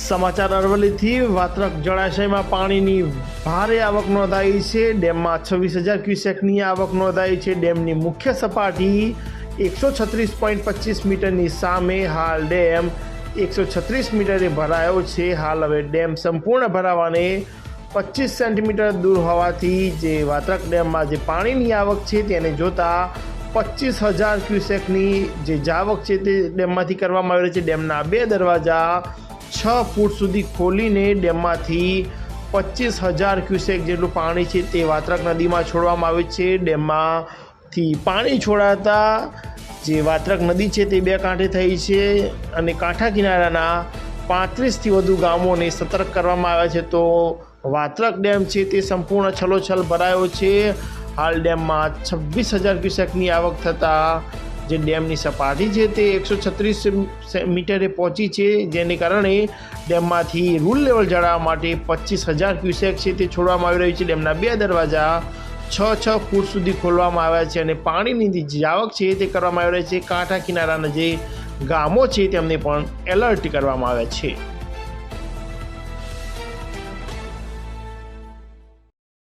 સમાચાર અરવલ્લીથી વાત્રક જળાશયમાં પાણીની ભારે આવક નોંધાઈ છે. ડેમમાં છવ્વીસ હજાર ક્યુસેકની આવક નોંધાઈ છે. ડેમની મુખ્ય સપાટી એકસો છત્રીસ પોઈન્ટ પચીસ મીટરની સામે હાલ ડેમ એકસો છત્રીસ મીટરે ભરાયો છે. હાલ હવે ડેમ સંપૂર્ણ ભરાવાને પચીસ સેન્ટીમીટર દૂર હોવાથી જે વાત્રક ડેમમાં જે પાણીની આવક છે તેને જોતાં પચીસ હજાર ક્યુસેકની જે જાવક છે તે ડેમમાંથી કરવામાં આવેલી છે. ડેમના બે દરવાજા છ ફૂટ સુધી ખોલીને ડેમમાંથી પચીસ હજાર ક્યુસેક જેટલું પાણી છે તે વાત્રક નદીમાં છોડવામાં આવે છે. ડેમમાંથી પાણી છોડાતા જે વાત્રક નદી છે તે બે કાંઠે થઈ છે અને કાંઠા કિનારાના પાંત્રીસથી વધુ ગામોને સતર્ક કરવામાં આવ્યા છે. તો વાત્રક ડેમ છે તે સંપૂર્ણ છલોછલ ભરાયો છે. હાલ ડેમમાં છવ્વીસ હજાર ક્યુસેકની આવક થતાં જે ડેમની સપાટી છે તે એકસો છત્રીસ મીટરે પહોંચી છે. જેને કારણે ડેમમાંથી રૂલ લેવલ જાળવવા માટે પચીસ હજાર ક્યુસેક છે તે છોડવામાં આવી રહ્યું છે. ડેમના બે દરવાજા છ છ ફૂટ સુધી ખોલવામાં આવ્યા છે અને પાણીની જે આવક છે તે કરવામાં આવી રહી છે. કાંઠા કિનારાના જે ગામો છે તેમને પણ એલર્ટ કરવામાં આવ્યા છે.